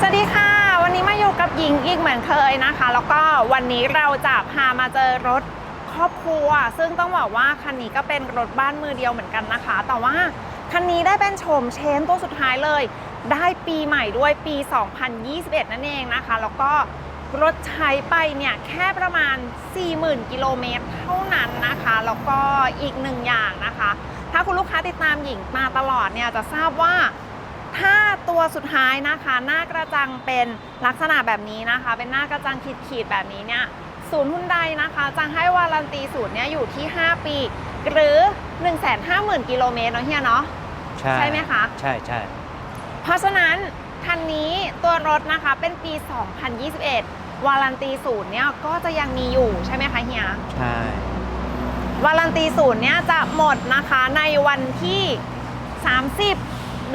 สวัสดีค่ะ วันนี้มาอยู่กับหญิงอีกเหมือนเคยนะคะ แล้วก็วันนี้เราจะพามาเจอรถครอบครัว ซึ่งต้องบอกว่าคันนี้ก็เป็นรถบ้านมือเดียวเหมือนกันนะคะ แต่ว่าคันนี้ได้เป็นโฉมเชนตัวสุดท้ายเลย ได้ปีใหม่ด้วยปี 2021 นั่นเองนะคะ แล้วก็รถใช้ไปเนี่ยแค่ประมาณ 40,000 กิโลเมตรเท่านั้นนะคะ แล้วก็อีกหนึ่งอย่างนะคะ ถ้าคุณลูกค้าติดตามหญิงมาตลอดเนี่ยจะทราบว่า ถ้าตัวสุดท้ายนะคะ หน้ากระจังเป็นลักษณะแบบนี้นะคะ เป็นหน้ากระจังขีดๆแบบนี้เนี่ยศูนย์หุ้นใดนะคะจะให้วารันตีศูนย์เนี่ยอยู่ที่ 5 ปี หรือ 150,000 กิโลเมตรเนาะเฮียเนาะใช่ใช่ไหมคะ ใช่ใช่เพราะฉะนั้นคันนี้ตัวรถนะคะเป็นปี 2021 วารันตีศูนย์เนี่ยก็จะยังมีอยู่ใช่ไหมคะเฮีย ใช่ วารันตีศูนย์เนี่ยจะหมดนะคะในวันที่ 30เ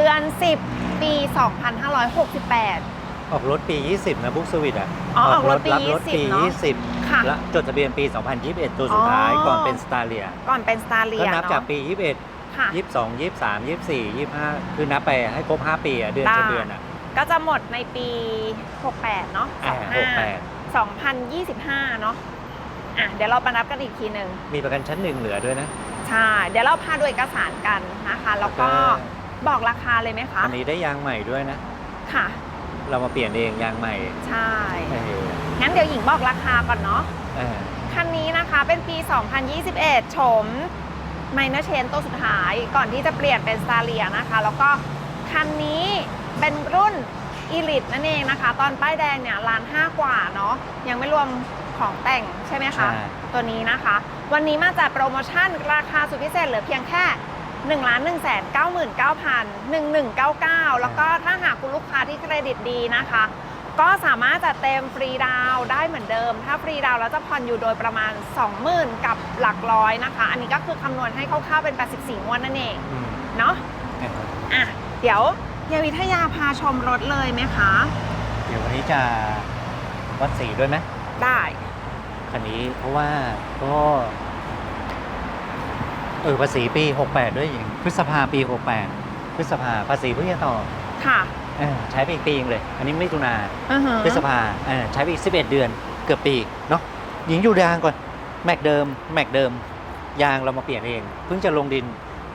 ดือน 10 ปี 2568 ออกรถปี 20 นะบุ๊กสวิตอะอ๋อออกรถปีรับรถปี20เนอะค่ะ20และจดทะเบียนปี 2021 ตัวสุดท้ายอ๋อก่อนเป็นสตาร์เลียก่อนเป็นสตาร์เลีก็ยนับเนาะจากปี 21 ค่ะ 22 23 24 25 คือนับไปให้ครบ 5 ปีอะเดือนได้จะเดือนอะก็จะหมดในปี 68 เนาะอ่า25 2025 เนาะอะเดี๋ยวเรามานับกันอีกทีหนึ่งมีประกันชั้นหนึ่งเหลือด้วยนะ ใช่ เดี๋ยวเราพาดูเอกสารกันนะคะ แล้วก็แล้วก็ บอกราคาเลยไหมคะอันนี้ได้ยางใหม่ด้วยนะ ค่ะ เรามาเปลี่ยนเองยางใหม่ ใช่เอองั้นเดี๋ยวหญิงบอกราคาก่อนเนาะเออคันนี้นะคะเป็นปี 2021โฉม Minor Chain ตัวสุดท้าย ก่อนที่จะเปลี่ยนเป็น s t a r l i a นะคะ แล้วก็คันนี้เป็นรุ่น Elite นั่นเองนะคะ ตอนป้ายแดงเนี่ยล้านห้ากว่าเนาะยังไม่รวมของแต่งใช่ไหมคะใช่ตัวนี้นะคะ วันนี้มาจัดโปรโมชั่นราคาสุดพิเศษเหลือเพียงแค่ 1 1 9 9 9 1 1 9 9 แล้วก็ถ้าหากคุณลูกค้าที่เครดิตดีนะคะ ก็สามารถจัดเต็มฟรีดาวน์ได้เหมือนเดิม ถ้าฟรีดาวน์แล้วจะผ่อนอยู่โดยประมาณ 20,000 กับหลักร้อยนะคะ อันนี้ก็คือคำนวณให้คร่าวๆเป็น 84งวดนั่นเองอืมเนาะเอออะเดี๋ยวเฮียวิทยาพาชมรถเลยไหมคะ เดี๋ยววันนี้จะวัดสีด้วยไหมได้ คันนี้เพราะว่าก็ เออภาษีปี 68 ด้วยอย่างพฤษภาปี 68 พฤษภาภาษีเพิ่งจะต่อค่ะเออใช้ไปอีกปีเองเลย อันนี้ไม่ตุนาอือหือพฤษภาเออใช้ไปอีก 11 เดือนเกือบปีเนาะหญิงอยู่ยางก่อน แม็กเดิม แม็กเดิม ยางเรามาเปลี่ยนเอง เพิ่งจะลงดิน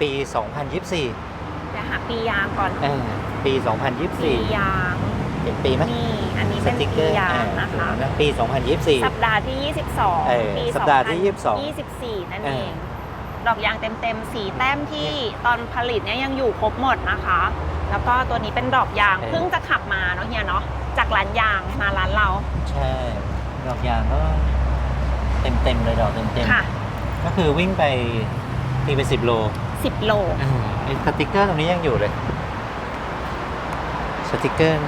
ปี 2024เดี๋ยวหาปียางก่อนเออปี ปี2024 ยางเห็นปีไหมนี่อันนี้สเป็นติ๊กเกปีอร์ยางอ่านะคะนะปี 2024 สัปดาห์ที่ เออ22 ปีสัปดาห์ที่2024 นั่นเอเออ ง ดอกยางเต็มๆสีแต้มที่ตอนผลิตเนี่ยยังอยู่ครบหมดนะคะ แล้วก็ตัวนี้เป็นดอกยางเออเพิ่งจะขับมาเนาะเฮียเนาะจากร้านยางมาร้านเรา ใช่ ดอกยางก็เต็มเต็มๆเลยดอกเต็มเต็มๆค่ะ ก็คือวิ่งไปตีไปสิบโล10โลไอ้สติกเกอร์ตรงนี้ยังอยู่เลย สติกเกอร์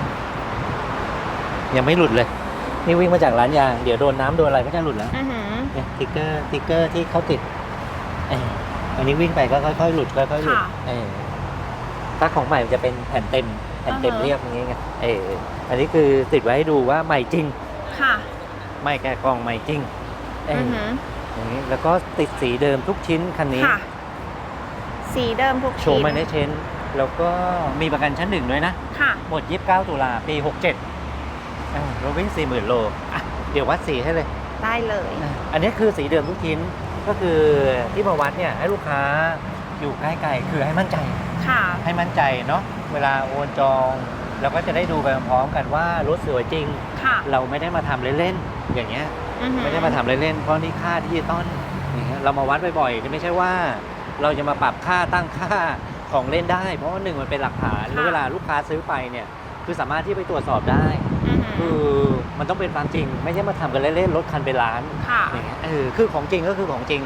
ยังไม่หลุดเลย นี่วิ่งมาจากร้านยาง เดี๋ยวโดนน้ำโดนอะไรก็จะหลุดแล้วอือหือเนี่ยสติกเกอร์สติกเกอร์ที่เขาติด เอออันนี้วิ่งไปก็ค่อยๆหลุดค่อยๆหลุดค่ะเออถ้าของใหม่มันจะเป็นแผ่นเต็มแผ่นเต็มอ่าฮะ เรียบอย่างเงี้ยไงเอออันนี้คือติดไว้ให้ดูว่าใหม่จริง ค่ะไม่แกะกล่องใหม่จริงเออืออหืออย่างนี้แล้วก็ติดสีเดิมทุกชิ้นคันนี้ ค่ะ สีเดิมทุกโชชิ้ว์นมาในเชนแล้วก็มีประกันชั้นหนึ่งด้วยนะ ค่ะ หมด 29 ตุลาปี 67เออเราวิ่ง40,000 โลอะเดี๋ยววัดสีให้เลย ได้เลย อันนี้คือสีเดิมทุกชิ้น ก็คือที่มาวัดเนี่ยให้ลูกค้าอยู่ใกล้ๆคือให้มั่นใจ ค่ะ ให้มั่นใจเนาะเวลาโอนจองเราก็จะได้ดูไปพร้อมๆกันว่ารถสวยจริง ค่ะเราไม่ได้มาทำเล่นๆอย่างเงี้ย อือหือไม่ได้มาทำเล่นๆ เพราะนี่ค่าดิจิตอลอย่างเงี้ยเรามาวัดบ่อยๆไม่ใช่ว่า เราจะมาปรับค่าตั้งค่าของเล่นได้ เพราะว่าหนึ่งมันเป็นหลักฐานแล้วเวลาลูกค้าซื้อไปเนี่ยคือสามารถที่ไปตรวจสอบได้อือ คืหืออมันต้องเป็นความจริง ไม่ใช่มาทำกันเล่นๆรถคันเป็นล้านค่ะ อย่างเงี้ยเออคือของจริงก็คือของจริง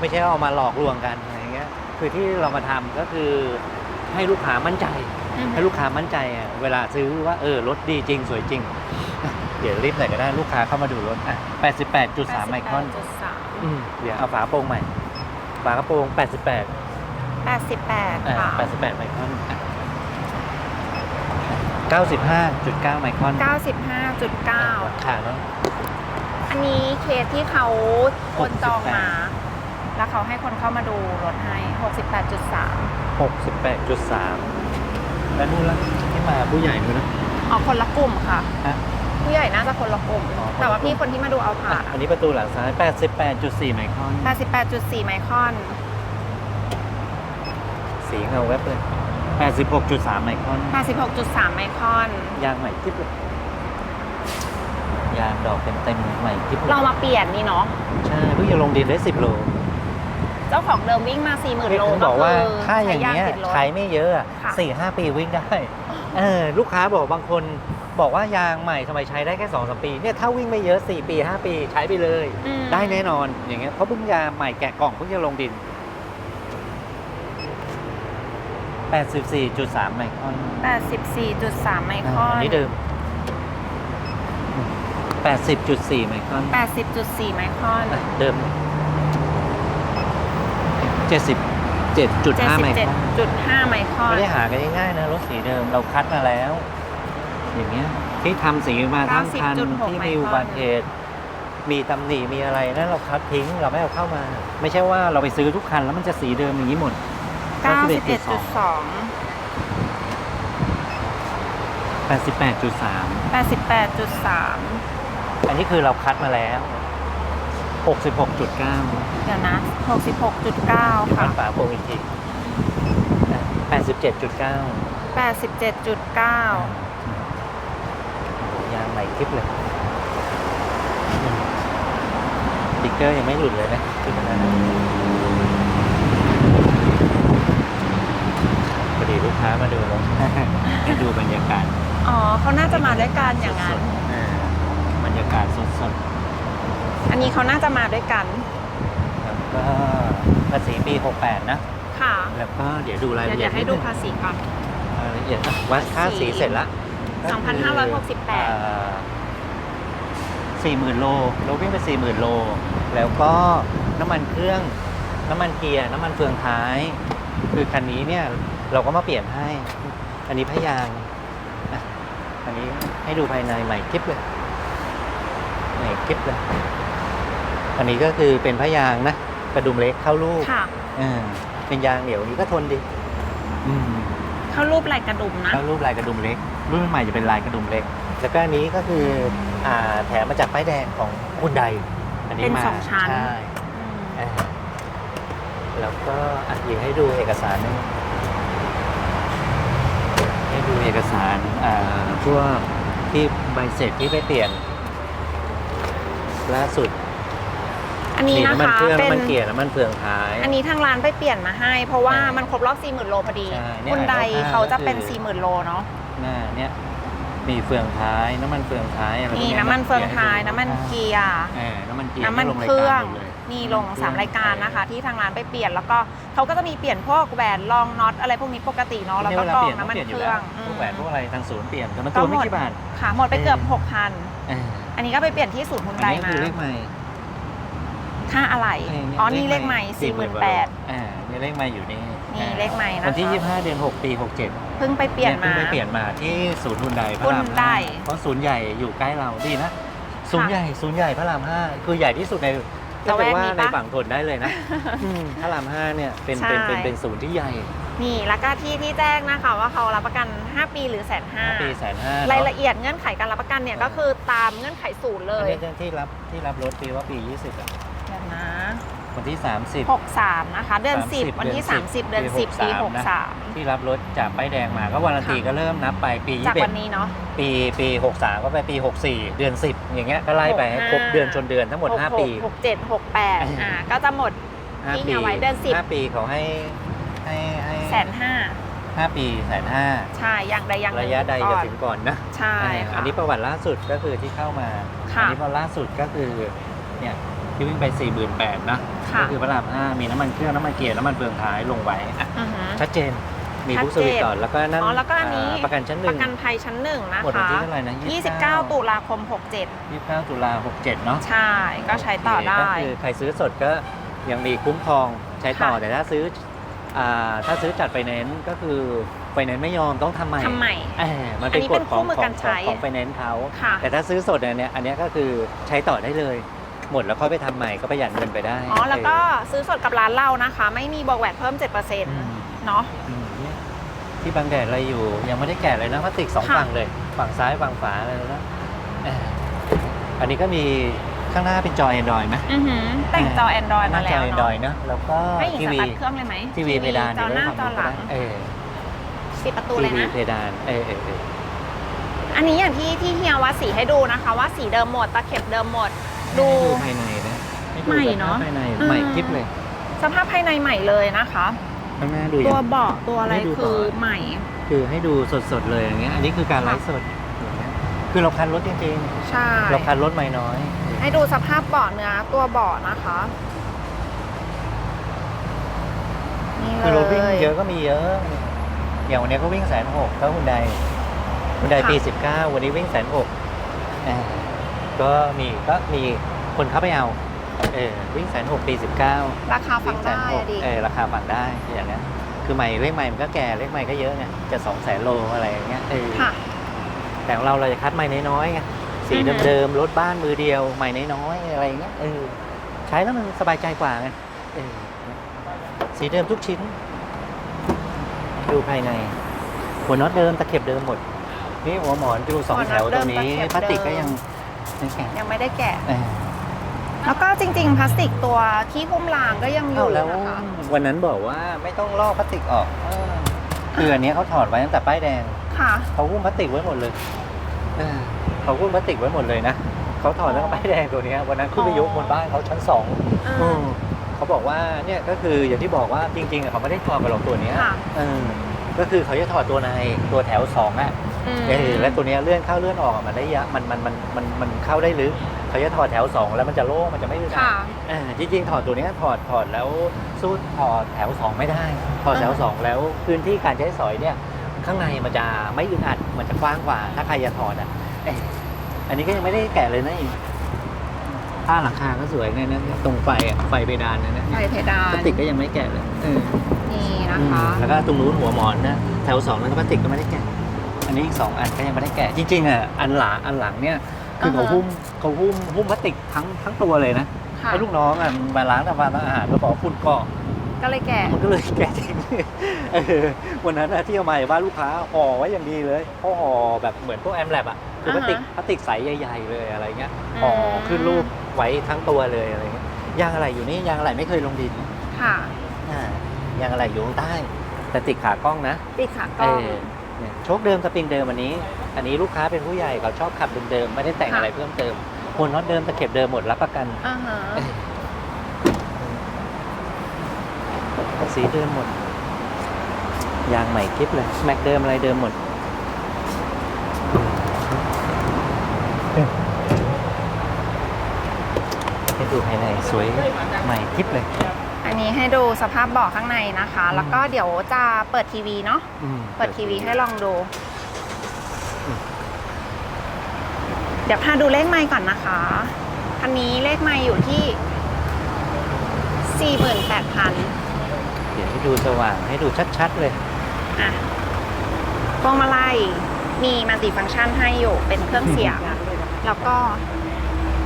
ไม่ใช่เอามาหลอกลวงกันอะไรเงี้ยคือที่เรามาทำก็คือให้ลูกค้ามั่นใจ อือหืให้อลูกค้ามั่นใจอะเวลาซื้อว่าเออรถดีจริงสวยจริง เดี๋ยวรีบหน่อยก็ได้ลูกค้าเข้ามาดูรถอะ88.3 ไมครอน88.3อืมเดี๋ยวเอาฝาโปร่งใหม่ ฝากระโปรง 88 88อ่าค่ะ88 ไมครอนอะ 95.9 ไมครอน95.9ขาเนาะอันนี้เคสที่เขาโอนจองมา68แล้วเขาให้คนเข้ามาดูรถให้ 68.3 68.3 แล้วนู่นละที่มาผู้ใหญ่ด้วยนะอ๋อคนละกลุ่มค่ะ ฮะ ผู้ใหญ่น่าจะคนละกลุ่ม อ๋อ แต่ว่าคนละกลุ่มพี่คนที่มาดูเอาผ่าอะอันนี้ประตูหลังซ้าย 88.4 ไมครอน88.4 ไมครอน สีเงาแวบเลย 86.3 ไมครอน86.3 ไมครอน ยางใหม่กิ๊บเลยยางดอกเต็มๆใหม่กิ๊บเลยเรามาเปลี่ยนนี่เนาะ ใช่เพิ่งจะลงดินได้ 10 โล เจ้าของเดิมวิ่งมา 40,000 โลถึงบอกว่าคืถ้าอย่างเงี้ยใช้ติดรถใช้ไม่เยอะอะค่ะสี่ห้าปีวิ่งได้ เออลูกค้าบอกบางคนบอกว่ายางใหม่ทำไมใช้ได้แค่2อสปีเนี่ยถ้าวิ่งไม่เยอะ 4 ปี 5 ปีใช้ไปเลยอืมได้แน่นอนอย่างเงี้ยเพราะเพิ่งยาใหม่แกะกล่องเพิ่งจะลงดิน 84.3 ไมครอน84.3 ไมครอ่าอนอันนี้เดิม 80.4 ไมครอน80.4 ไมครอนอะเดิม 77.5 ไมครอน77.5 ไมครอน ไม่ได้หากันง่ายๆนะ รถสีเดิมเราคัดมาแล้ว อย่างเงี้ยที่ทำสีมาทั้งคัน90.6ที่มีอุบัติเหตุมีตำหนิมีอะไรนั่นเราคัดทิ้งเราไม่เอาเข้ามา ไม่ใช่ว่าเราไปซื้อทุกคันแล้วมันจะสีเดิมอย่างนี้หมด 91.2 88.3 88.3 อันนี้คือเราคัดมาแล้ว 66.9เดี๋ยวนะ 66.9วัค่ะดฝาโปรงอีกทีอะ87.9 87.9 ยางใหม่คลิปเลยสติ๊กเกอร์ยังไม่หลุดเลยนะถึงนะพอ ดีลูกค้ามาดูรถ ให้ดูบรรยากาศอ๋อเขาน่าจะมาด้วยกันอย่างสนั้นดๆอ่าบรรยากาศสดอันนี้เขาน่าจะมาด้วยกันๆแล้วก็ภาษีปี 68 นะ ค่ะ แล้วก็เดี๋ยวดูรายเดี๋ยละวเอียเดี๋ดยวให้ดูภาษีก่อน รายละเอียดอะวัดค่าสีเสร็จละสี่หมื่นโลเราวิ่งไปสี่หมื่นโล แล้วก็น้ำมันเครื่อง น้ำมันเกียร์ น้ำมันเฟืองท้าย คือคันนี้เนี่ย เราก็มาเปลี่ยนให้ อันนี้พยางค์อะอันนี้ให้ดูภายในใหม่คลิปเลยใหม่คลิปเลย อันนี้ก็คือเป็นพยางค์นะกระดุมเล็กเข้าลูกค่ะอ่าเป็นยางเหนียวนี้ก็ทนดี อืมเขารูปลายกระดุมนะ แล้วรูปลายกระดุมเล็ก รุ่นใหม่จะเป็นลายกระดุมเล็ก แล้วก็อันนี้ก็คืออ่าแถมมาจากป้ายแดงของคุณใด อันนี้เป็นมาสองชั้น ใช่อืมอ่าแล้วก็อะยิงให้ดูเอกสารหนึงให้ ดูเอกสารอ่าพวกที่ใบเสร็จที่ไปเปลี่ยนล่าสุดอันนี้มีนะน้ำมันคะเครื่องเป็นน้ำมันเกียร์น้ำมันเฟืองท้าย อันนี้ทางร้านไปเปลี่ยนมาให้ เพราะว่าใช่มันครบรอบ 40,000 โลพอดีใช่เนี่ยคุณใดอ่านเขาจะเป็นก็คือ 40,000 โลเนาะหน้าเนี่ยมีเฟืองท้ายน้ำมันเฟืองท้ายอะไรพวกนี่เยน้ำมันเฟืองท้ายให้ดูน้ำมันเกียร์ เออน้ำมันเกียร์น้ำมันลงเครื่องายกาหมดเลย นี่ลงน้ำมันเครื่อง3 รายการนะคะ ที่ทางร้านไปเปลี่ยน แล้วก็เขาก็จะมีเปลี่ยนพวกแหวนรองน็อตอะไรพวกนี้ปกติเนาะแล้วก็เวกรองเปลี่ยน้ำมันปลี่ยเคยู่รื่แล้องพวกแหวนพวกอะไรทางศูนย์เปลี่ยนแต่มันก็ตัวหมไม่ดกี่บาทค่ะหมดไปเกือบเออ6,000เอออันนี้ก็ไปเปลี่ยนที่ศูนย์ฮุนอันไดนี้มาคือเลขใหม่ค่าอะไรอ๋อนี่เลขใหม่48,000อ่านี่เลขใหม่อยู่นี่นี่เลขใหม่นะคะวันที่ 25 เดือน 6 ปี 67 เพิ่งไปเปลี่ยนมาเพิ่งไปเปลี่ยนมาที่ศูนย์ฮุนไดพระรามฮุนไดห้าเพราะศูนย์ใหญ่อยู่ใกล้เราดีนะศูนย์ใหญ่ศูนย์ใหญ่พระรามห้าคือใหญ่ที่สุดใน ละแวกว่านี้ในปะ ฝั่งทนได้เลยนะ อืมพระรามห้าเนี่ยเป็นเป็นเป็นใช่เป็นศูนย์ที่ใหญ่นี่แล้วก็ที่ที่แจ้งนะคะว่าเขารับประกัน 5 ปีหรือแสนห้าปีแสนห้ารายละเอียดเงื่อนไขการรับประกันเนี่ยก็คือตามเงื่อนไขศูนย์เลอันย นี้ที่รับที่รับรถปีว่าปี 20อะเดี๋ย วนะวันที่ 30 63 นะคะ เดือน30 10 วันที่เดือน 10 30เดือนปี10ปี63นะ63 ที่รับรถจากป้ายแดงมาก็วารันตีค่ะก็เริ่มนับไปปีจากวันนี้เนาะ21ปีปี 63 ก็ไปปี 64 เดือน 10 อย่างเงี้ยก็ไล่ไปให้ครบ65เดือนชนเดือนทั้งหมด 5 ปี 67 68 อ่าก็จะหมด5ที่ปีเอาไว้เดือน 10 5 ปีเขาให้ให้ให้แสนห้า5ปีแสนห้าใช่อย่างใดอย่างหนึ่งระยะใดก่จะอนถึงก่อนนะใช่อ่าค่ะอันนี้ประวัติล่าสุดก็คือที่เข้ามาค่ะอันี้พอล่าสุดก็คือเนี่ย ที่วิ่งไป 48,000นะค่ะก็คือพระราม5มีน้ำมันเครื่องน้ำมันเกียร์น้ำมันเฟืองท้ายลงไว้อะอือฮึชัดเจนมีบุ๊กชัสดเจนวิตก่อนแล้วก็นั่นอ๋อแล้วก็อันนี้าประกันชั้นหปนึ่งระกันภัยชั้นหนึ่งนะหมดวันคะที่เท่าไหร่นะ29 ตุลาคม29ตุลา67 เนาะ67ใช่ ก็ใช้ต่อโเคได้ ก็คือใครซื้อสดก็ยังมีคุ้มครองใช้ต่อค่ะ แต่ถ้าซื้ออ่าถ้าซื้อจัดไฟแนนซ์ก็คือไฟแนนซ์ไม่ยอมต้องทำใหม่ ทำใหม่ เออมันเป็นอันนี้กเป็ฎนของคู่มือของการใช้ ของไฟแนนซ์เขา ค่ะ แต่ถ้าซื้อสดอันเนี้ยอันเนี้ยก็คือใช้ต่อได้เลย หมดแล้วค่อยไปทำใหม่ก็ประหยัดเงินไปได้อ๋อ แล้วก็เซื้อสดกับร้านเรานะคะ ไม่มีบวกแวดเพิ่ม 7%อืมเนาะ อืมเนี่ยที่บังแดดอะไรอยู่ยังไม่ได้แกะเลยนะพลาสติกสองค่ะ ฝั่งเลย ฝั่งซ้ายฝั่งขวาเลยนะเอ่ออันนี้ก็มีข้างหน้าเป็นจอ Android ไหม อือหือแต่งจอ Android หมาน้าแล้จอว Android เนาะเนอะแล้วก็ให้หญิงทีสวีตาร์ทเครื่องเลยไหมทีวีเพดานจอหน้าจอหลังเออปิดประตูทีเลยวีนะ เพดานเออเออเอออันนี้อย่างที่ที่เฮียวัดสีให้ดูนะคะ ว่าสีเดิมหมดตะเข็บเดิมหมด ดูให้ภายในนะให้ดูใหม่เนอะภายในอืมใหม่กิ๊บเลยสภาพภายในใหม่เลยนะคะ ข้างหน้าดูตัยัวง เบาะตัวอะไรให้ดูคือก่อนใหม่ คือให้ดูสดๆเลยอย่างเงี้ย อันนี้คือการไลฟ์สดอย่างเงี้ยคือเราคันรถจริงใช่ ๆเราคันรถไม่น้อย ให้ดูสภาพเบาะเนื้อตัวเบาะนะคะ นี่คือรถวิ่งเลยเยอะก็มีเยอะ อย่างวันนี้ก็วิ่งแสนหกเท่าคุณใดคุณใดค่ะ ปี19วันนี้วิ่งแสนหก ก็มีก็มีคนเข้าไปเอาเออวิ่งแสนหกปี19ราคาฟัวิ่งงแสได้นหกอะดิเออราคาฝังได้อย่างเงี้ยคือใหม่เลขใหม่มันก็แก่เลขใหม่ก็เยอะไงจะสองแสนโลอะไรอย่างเงี้ยเออค่ะแต่ของเราเราจะคัดใหม่น้อยๆไงสีอือฮึเดิมๆรถบ้านมือเดียวใหม่น้อยๆอะไรอย่างเงี้ยเออใช้แล้วมันสบายใจกว่าไงเออสีเดิมทุกชิ้น ดูภายใน หัวน็อตเดิมตะเข็บเดิมหมด นี่หัวหมอนดูสองหัวน็แถอตวตรงนี้เดิมตะเข็บพลาสติกเดิมก็ยังไม่ แข็งยังไม่ได้แกะ เออแล้วก็จริง ๆ พลาสติกตัวที่หุ้มรางก็ยังอเอ้ายู่แล้วนะคะวันนั้นบอกว่าไม่ต้องลอกพลาสติกออกเออคืออันเนี้ยเขาถอดไว้ตั้งแต่ป้ายแดง ค่ะ เขาหุ้มพลาสติกไว้หมดเลยเออเขาหุ้มพลาสติกไว้หมดเลยนะ เขาถอดตั้งแต่ป้ายแดงตัวเนี้ยวันนั้นขึ้นไปยกบนบ้านเขาชั้นสองอืมเขาบอกว่าเนี่ยก็คืออย่างที่บอกว่าจริงๆอะเขาไม่ได้ถอดกับหรอกตัวเนี้ยค่ะ เออ ก็คือเขาจะถอดตัวในตัวแถวสองอะอืมเออและตัวเนี้ยเลื่อนเข้าเลื่อนออกอะมันได้ยะมันมันมันมันมันเข้าได้ลึกเขาจะถอดแถวสองแล้วมันจะโล่งมันจะไม่อึดอัดค่ะ เออจริงๆถอดตัวเนี้ยถอดถอดแล้วสู้ถอดแถวสองไม่ได้ ถอดแถวอ่าสองแล้วพื้นที่การใช้สอยเนี่ยข้างในมันจะไม่อึดอัดมันจะกว้างกว่า ถ้าใครจะถอดอะเอ้ยอันนี้ก็ยังไม่ได้แกะเลยนะอีกผ้าหลังคาก็สวยเนี่ยนะตรงไฟอะไฟเพดานนะเนี่ยไฟเพดานพลาสติกก็ยังไม่แกะเลยเออ นี่นะคะแล้วก็ตรงนู้นหัวหมอนนะแถวสองนั้นก็พลาสติกก็ไม่ได้แกะ อันนี้อีกสองอันก็ยังไม่ได้แกะ จริงๆอะอันหลังอันหลังเนี่ยคือเขาอ่าฮะหุ้มเขาหุ้มหุ้มพลาสติกทั้งทั้งตัวเลยนะค่ะไอ้ลูกน้องอะมาล้างทำความสะอาดแล้วบอกว่าฝุ่นเกาะก็เลยแกะมันก็เลยแกะทิ้งเออวันนั้นอะที่เอามาจากบ้านลูกค้าห่อไว้อย่างดีเลยเขาห่อแบบเหมือนพวกแอมแลบอะคือพลาสติกอ่าฮะพลาสติกใสใหญ่ๆเลยอะไรเงี้ยอืมห่อขึ้นรูปไว้ทั้งตัวเลยอะไรเงี้ยยางอะไรอยู่นี่ยางอะไรไม่เคยลงดินค่ะอ่า ยางอะไรอยู่ข้างใต้ แต่ติดขากล้องนะปิดขากล้เอองอเนี่ยโชคเดิมสปริงเดิมอันนี้ อันนี้ลูกค้าเป็นผู้ใหญ่เขาชอบขับเดิมๆไม่ได้แต่งค่ะ อะไรเพิ่มเติมคนน็อตเดิมตะเข็บเดิมหมดรับประกันอ่าฮะสีเดิมหมดยางใหม่คลิปเลยแม็กเดิมอะไรเดิมหมดให้ดูภายในสวยใหม่คลิปเลย อันนี้ให้ดูสภาพเบาะข้างในนะคะ แล้วก็เดี๋ยวจะเปิดทีวีเนาะอืมเปิดทีวีให้ลองดูอืมเดี๋ยวพาดูเลขไมค์ก่อนนะคะคันนี้เลขไมค์อยู่ที่ 48,000เดี๋ยวให้ดูสว่างให้ดูชัดๆเลย อะพวงมาลัยมีมัลติฟังก์ชันให้อยู่เป็นเครื่องเสียง แล้วก็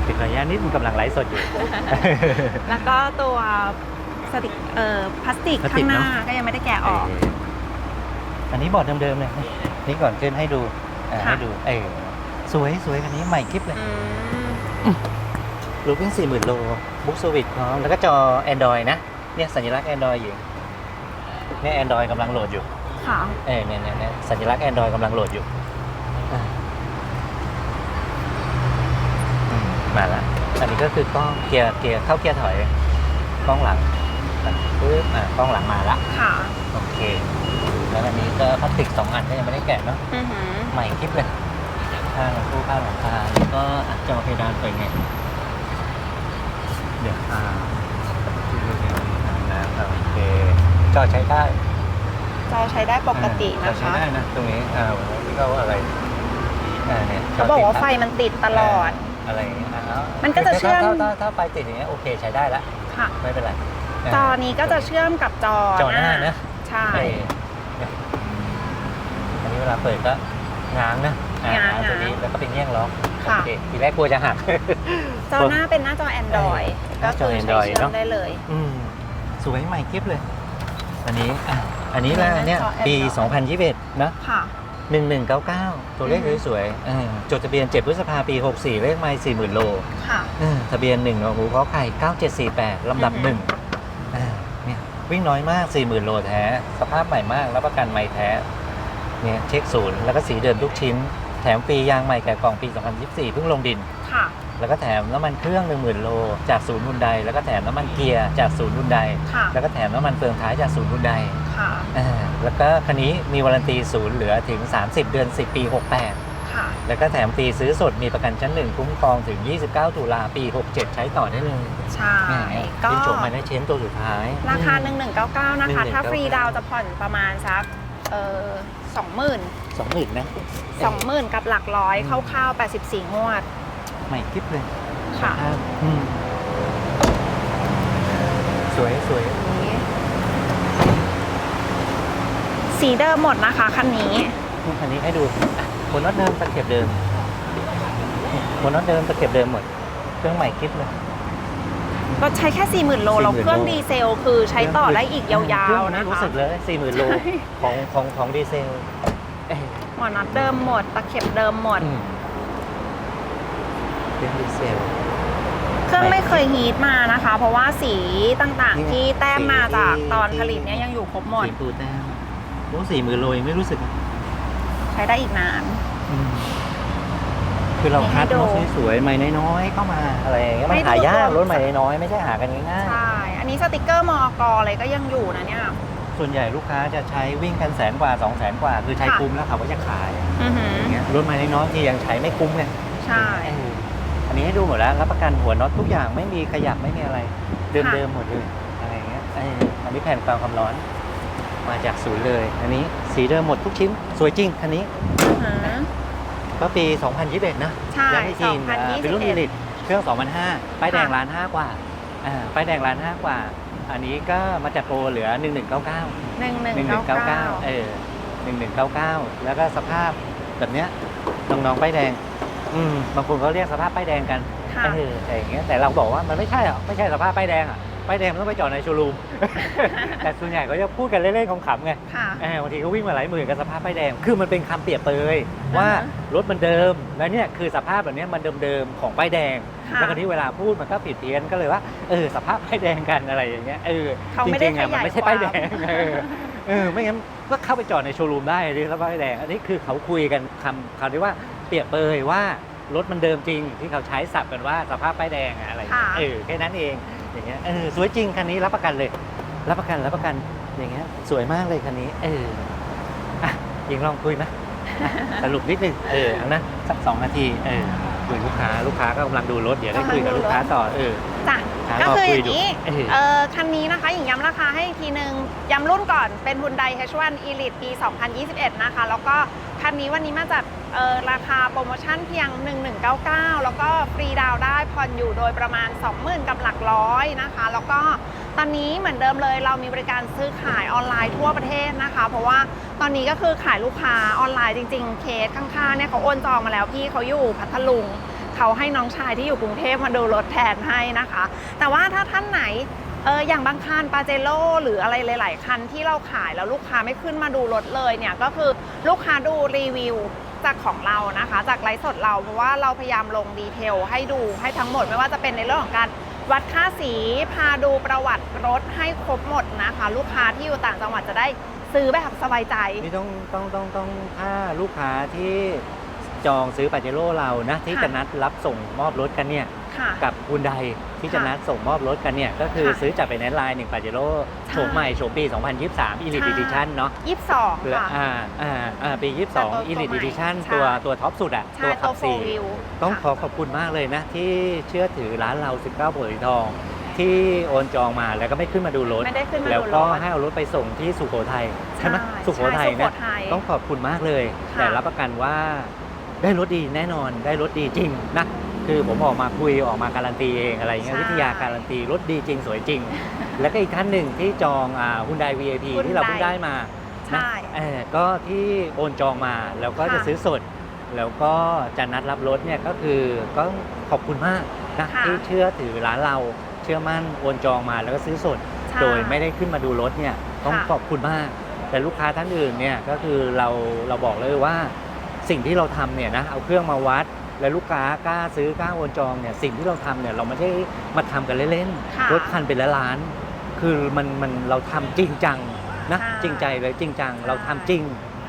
ติดระยะนิดมันกำลังไลฟ์สดอยู่ แล้วก็ตัว สติกเอ่อพลาสติกพลาสติข้ากงหน้าเนอะ ก็ยังไม่ได้แกะออก เอออันนี้บอร์ดเดิมๆเลยนี่ก่อนขึ้นให้ดูอ่าค่ะ ให้ดูเออสวยสวยคันนี้ใหม่คลิปเลยอืมรูปวิ่งสี่หมื่นโลบุ๊กสวิตพร้อมแล้วก็จอ Android นะ เนี่ยสัญลักษณ์ Android อยู่เนี่ย Android กำลังโหลดอยู่ ค่ะ เออเนี่ยเนี่ยเนี่ยสัญลักษณ์ Android กำลังโหลดอยู่อะอืมมาละ อันนี้ก็คือกล้องเกียร์เกียร์เข้าเกียร์ถอยกล้องหลัง ปึ๊บอะกล้องหลังมาละค่ะโอเค แล้วอันนี้ก็พลาสติกสองอันก็ยังไม่ได้แกะเนาะอือหือใหม่คลิปเลยข้างหลังตู้ข้างหลังคาแล้วก็อัดจอเพดานเปิดไง เดี๋ยวอ่านะโอเคจอใช้ได้จอใช้ได้ปกติอ่านะใช้คะได้นะตรงนี้อ่าวันนี้ก็อะไรอ่าเนี่ยเขาบอกว่าไฟมันติดตลอด อะไรอย่างเงี้ยอ่าแล้วมันก็จะเชื่อม ถ้าถ้าถ้าไฟติดอย่างเงี้ยโอเคใช้ได้ละค่ะ ไม่เป็นไร จอนี้ก็จะเชื่อมกับจอจอหน้านะใช่อันนี้เวลาเปิดก็ง้างนะง้างตัวนี้แล้วก็เป็นเงี้ยงล็อกค่ะทีแรกกลัวจะหักจอหน้าเป็นหน้าจอ Android ก็คือใช้เชื่อมได้เลยสวยใหม่กิฟเลย อันนี้อันนี้ละเนี่ยปี 2021 นะค่ะ1199 ตัวเลขสวยๆจดทะเบียน 7 พฤษภาปี 64 เลขไม่40,000 โล ค่ะทะเบียน1นงหูขอไข่ 9748 ลำดับ 1 วิ่งน้อยมาก 40,000 โลแท้ สภาพใหม่มากรับประกันไม่แท้ เนี่ยเช็คศูนย์แล้วก็สีเดิมทุกชิ้น แถมฟรียางใหม่แกะกล่องปี 2024 เพิ่งลงดิน ค่ะ แล้วก็แถมน้ำมันเครื่อง 10,000 โล จากศูนย์ฮุนไดแล้วก็แถมน้ำมันเกียร์จากศูนย์ฮุนไดค่ะ แล้วก็แถมน้ำมันเฟืองท้ายจากศูนย์ฮุนไดค่ะ อ่าแล้วก็คันนี้มีวารันตีศูนย์เหลือถึง 30 เดือน 10 ปี 68ค่ะ แล้วก็แถมฟรีซื้อสดมีประกันชั้นหนึ่งคุ้มครองถึง 29 ตุลาปี 67 ใช้ต่อได้เลยใช่แหมก็เป็นโฉมมาได้เชนตัวสุดท้าย ราคาอืม1199 นะคะ ถ้า1199ฟรีดาวน์จะผ่อนประมาณสักเอ่อสองหมื่นสองหมื่นนะสองหมื่นกับหลักร้อยอืมคร่าวๆ 84 งวดใหม่คลิปเลย ค่ะอ่าอืมสวยสวยนี้สีเดิมหมดนะคะ คันนี้ คันนี้ให้ดูอะ หัวน็อตเดิมตะเข็บเดิมหัวน็อตเดิมตะเข็บเดิมหมด เครื่องใหม่คลิปเลยรถใช้แค่ 40,000 โล40,000แล้วเครื่องโลดีเซล คือใช้ต่อได้อีกยาวๆเครื่นะองไม่รู้คะสึกเลยสี่หมื่นโลใช่ของของของดีเซลเอ้ยหมอน็อตเดิมหมด ตะเข็บเดิมหมดอืมเครื่องดีเซลเครื่องไม่เคยฮีทมานะคะ เพราะว่าสีต่างนี่ๆไงที่แต้มมาจากสีที่ตอนผลิตเนี่ยยังอยู่ครบหมดสีปูแต้มโอ้สี่หมื่นโลยังไม่รู้สึก ใช้ได้อีกนานคือเราคัดให้ดูรถสวยๆใหม่น้อยๆเข้ามาอะไรอย่างเงี้ยมันให้ดูหายากตัวรถใหม่น้อยๆไม่ใช่หากันง่ายใช่ อันนี้สติกเกอร์มอกอะไรก็ยังอยู่นะเนี่ย ๆส่วนใหญ่ลูกค้าจะใช้วิ่งกันแสนกว่า2 0 0แสนกว่า คือใช้ค่ะคุ้มแล้วเขาก็จะขายอือหืออย่างเงี้ยรถใหม่น้อยๆที่ยังใช้ไม่คุ้มไง ใช่เอออันนี้ให้ดูหมดแล้วรับประกันหัวน็อตทุกอย่างไม่มีขยับไม่มีอะไร เดิมๆหมดเลยอะไรอย่างเงี้ยเอออันนี้แผ่นกรองความร้อน มาจากศูนย์เลย อันนี้สีเดิมหมดทุกชิ้น สวยจริงคันนี้อือหือก็ปี 2021 นะใช่ย้ำอีกทีอ่าเป็นรุ่น2021อีลิตเครื่อง 2005ป้ายแดงค่ะ ล้านห้ากว่าอ่าป้ายแดงล้านห้ากว่า อันนี้ก็มาจากโปรเหลือ 1199 หนึ่งหนึ่งเก้าเก้า1199เออ1199 แล้วก็สภาพแบบเนี้ยน้องๆป้ายแดง อืมบางคนเขาเรียกสภาพป้ายแดงกันค่ะ เออแต่อย่างเงี้ยแต่เราบอกว่ามันไม่ใช่หรอกไม่ใช่สภาพป้ายแดงอะ ป้ายแดงมันต้องไปจอดในโชว์รูม แต่ส่วนใหญ่เขาจะพูดกันเล่นๆขำๆไงค่ะ เออบางทีก็วิ่งมาหลายหมื่นกับสภาพป้ายแดง คือมันเป็นคำเปรียบเปยอ่าฮะว่ารถมันเดิม แล้วเนี่ยคือสภาพแบบเนี้ยมันเดิมๆของป้ายแดง ค่ะ แล้วก็ที่เวลาพูดมันก็ผิดเพี้ยนก็เลยว่า เออสภาพป้ายแดงกันอะไรอย่างเงี้ย เออเขาจไม่ได้ริงๆอะขมันยายไม่ใช่ความป้ายแดง เออ เออไม่งั้นก็เข้าไปจอดในโชว์รูมได้ที่สภาพป้ายแดง อันนี้คือเขาคุยกันคำคำที่ว่าเปรียบเปยว่ารถมันเดิมจริงที่เขาใช้ศัพท์กันว่าสภาพป้ายแดงอะอะไรอย่างเงี้ยค่ะ เออแค่นั้นเอง อย่างเงี้ยเออสวยจริงคันนี้รับประกันเลย รับประกันรับประกันอย่างเงี้ยสวยมากเลยคันนี้ เอออะยิงลองคุยไหมอะสรุปนิดนึงเออเอานะสักสองนาทีเออคุยลูกค้าลูกค้าก็กำลังดูรถเดี๋ยวได้คุยกับลูกค้าต่อเออ จ้ะหาก็รอบคือคุอยย่างนี้ดูเออ เออคันนี้นะคะหญิงย้ำราคาให้อีกทีหนึ่งย้ำรุ่นก่อนเป็น Hyundai H1 Elite ปี 2021 นะคะ แล้วก็ คันนี้วันนี้มาจัดราคาโปรโมชั่นเพียง 1199 แล้วก็ฟรีดาวได้ผ่อนอยู่โดยประมาณ 20,000 กับหลักร้อยนะคะ แล้วก็ตอนนี้เหมือนเดิมเลยเรามีบริการซื้อขายออนไลน์ทั่วประเทศนะคะ เพราะว่าตอนนี้ก็คือขายลูกค้าออนไลน์จริง ๆ เคสข้างๆเนี่ยเขาโอนจองมาแล้วพี่เขาอยู่พัทลุงเขาให้น้องชายที่อยู่กรุงเทพมาดูรถแทนให้นะคะ แต่ว่าถ้าท่านไหน เอออย่างบางคันปาเจโร่หรืออะไรหลาย ๆ คันที่เราขายแล้วลูกค้าไม่ขึ้นมาดูรถเลยเนี่ยก็คือลูกค้าดูรีวิวจากของเรานะคะ จากไลฟ์สดเราเพราะว่าเราพยายามลงดีเทลให้ดูให้ทั้งหมดไม่ว่าจะเป็นในเรื่องของการวัดค่าสีพาดูประวัติรถให้ครบหมดนะคะ ลูกค้าที่อยู่ต่างจังหวัดจะได้ซื้อแบบสบายใจ นี่ต้องต้องต้องต้องถ้าลูกค้าที่ จองซื้อปาเจโร่เรานะที่ค่ะ จะนัดรับส่งมอบรถกันเนี่ยค่ะ กับคุณใดที่จะค่ะนัดส่งมอบรถกันเนี่ยก็คือค่ะซื้อจากไปในไลน์หนึ่งปาเจโร่ใช่ โฉมใหม่โฉมปี 2023 Elite ใช่ Edition เนาะยี่สิบสองเพื่อค่ะ อ่าอ่าอ่าปี แต่ตัว22 Elite ตัวใหม่ Edition ใช่ ตัวตัวท็อปสุดอะใช่ตัวตัขัวบโฟสี่วิว ต้องขอขอบคุณมากเลยนะ ที่เชื่อถือร้านเรา 19โพธิทอง ที่โอนจองมาแล้วก็ไม่ขึ้นมาดูรถ ไม่ได้ขึ้นมาแล้วดูก็รถให้เอารถไปส่งที่สุโขทัยใช่ไหมใช่สุโขทัยใช่นะสุโขทัยต้องขอบคุณมากเลย ค่ะแต่รับประกันว่า ได้รถดีแน่นอนได้รถดีจริงนะคือผมออกมาคุยออกมาการันตีเองอะไรอย่างเงี้ยใช่ วิทยาการันตีรถดีจริงสวยจริง แล้วก็อีกท่านหนึ่งที่จองอ่าฮุนได VIP ที่เราเพิ่งได้มานะใช่ เออก็ที่โอนจองมาแล้วก็จะค่ะซื้อสด แล้วก็จะนัดรับรถเนี่ยก็คือก็ขอบคุณมากนะค่ะ ที่เชื่อถือร้านเราเชื่อมั่นโอนจองมาแล้วก็ซื้อสด ใช่ โดยไม่ได้ขึ้นมาดูรถเนี่ยต้องค่ะ ขอบคุณมาก แต่ลูกค้าท่านอื่นเนี่ยก็คือเราเราบอกเลยว่า สิ่งที่เราทำเนี่ยนะเอาเครื่องมาวัด แล้วลูกค้ากล้าซื้อกล้าโอนจองเนี่ยสิ่งที่เราทำเนี่ยเราไม่ได้มาทำกันเล่นค่ะๆรถคันเป็นล้านๆคือมันมันเราทำจริงจังนะค่ะจริงใจเลยจริงจังเราทำจริง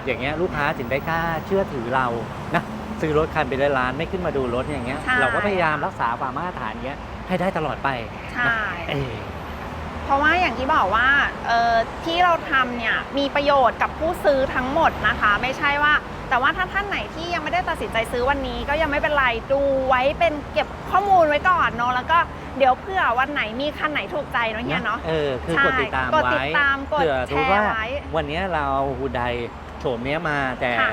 อย่างเงี้ยลูกค้าถึงได้กล้าเชื่อถือเรานะซื้อรถคันเป็นล้านๆไม่ขึ้นมาดูรถอย่างเงี้ยใช่ เราก็พยายามรักษาความมาตรฐานเงี้ยให้ได้ตลอดไปใช่ เออ เพราะว่าอย่างที่บอกว่าเอ่อที่เราทำเนี่ยมีประโยชน์กับผู้ซื้อทั้งหมดนะคะ ไม่ใช่ว่า แต่ว่าถ้าท่านไหนที่ยังไม่ได้ตัดสินใจซื้อวันนี้ ก็ยังไม่เป็นไรดูไว้เป็นเก็บข้อมูลไว้ก่อนเนาะแล้วก็เดี๋ยวเผื่อวันไหนมีคันไหนถูกใจเนาะเฮียเนาะเออคือใช่กดติดตามกดติไว้ดตามกดเผื่อแชรู้ร์ว่าไว้ วันเนี้ยเราเอาฮูไดโฉมเนี้ยมาแต่ค่ะ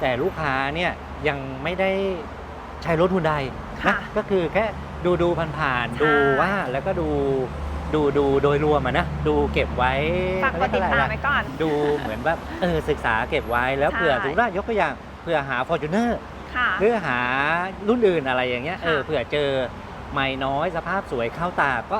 แต่ลูกค้าเนี่ยยังไม่ได้ใช้รถฮูไดค่ะนะก็คือแค่ดูดูผ่านๆใช่ ดูว่าแล้วก็ดู ดูดูโดยรวมอะนะ ดูเก็บไว้ฝากกดติดตามไว้ก่อน ดูเหมือนแบบเออศึกษาเก็บไว้แล้วใช่เผื่อสมมติว่ายกตัวอย่างเผื่อหา Fortuner ค่ะเพื่อหารุ่นอื่นอะไรอย่างเงี้ยค่ะเออเผื่อเจอไม่น้อยสภาพสวยเข้าตาก็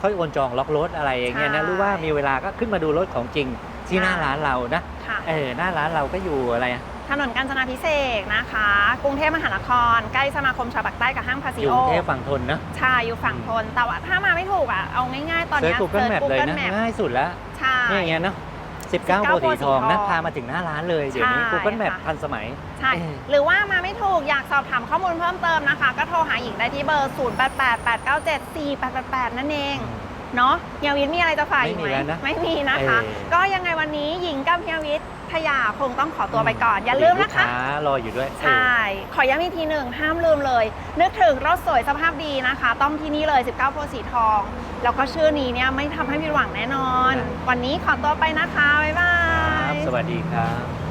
ค่อยโอนจองล็อกรถอะไรอย่างเงี้ยนะใช่หรือว่ามีเวลาก็ขึ้นมาดูรถของจริงที่หน้าค่ะร้านเรานะค่ะเออหน้าร้านเราก็อยู่อะไรอะ ถนนกาญจนาพิเศษกนะคะ กรุงเทพมหานคร ใกล้สมาคมชาวปากใต้กับห้างพาซิอยู่โอกรุงเทพฝั่งทนนะใช่อยู่ฝั่งทน แต่ว่าถ้ามาไม่ถูกอะ เอาง่ายๆ ตอนเซิร์เนี้ชย Google Map เลยนะ Map ง่ายสุดแล้วใช่เนี่ยอย่างเงี้ยเนาะ19 19โบสีทองนะโบสีทองพามาถึงหน้าร้านเลย เดี๋ยวนี้ ใช่ Google Map ค่ะทันสมัย ใช่เออหรือว่ามาไม่ถูกอยากสอบถามข้อมูลเพิ่มเติมนะคะ ก็โทรหาหญิงได้ที่เบอร์ 0 8 8 8 9 7 4 8 8 8 นั่นเอง เนาะเฮียวิทย์มีอะไรจะฝากอีกไหมไม่มีแล้วนะไม่มีนะคะ เออ ก็ยังไงวันนี้หญิงกับเฮียวิทย์ทยาคงต้องขอตัวไปก่อน อย่าลืมนะคะการออยู่ด้วย ใช่ ขอย้ำอีกทีหนึ่งห้ามลืมเลย นึกถึงรถสวยสภาพดีนะคะ ต้องที่นี่เลย 19โพธิ์สีทอง แล้วก็ชื่อนี้เนี่ยไม่ทำให้ผิดหวังแน่นอนวันนี้ขอตัวไปนะคะ บ๊ายบาครับยสวัสดีครับ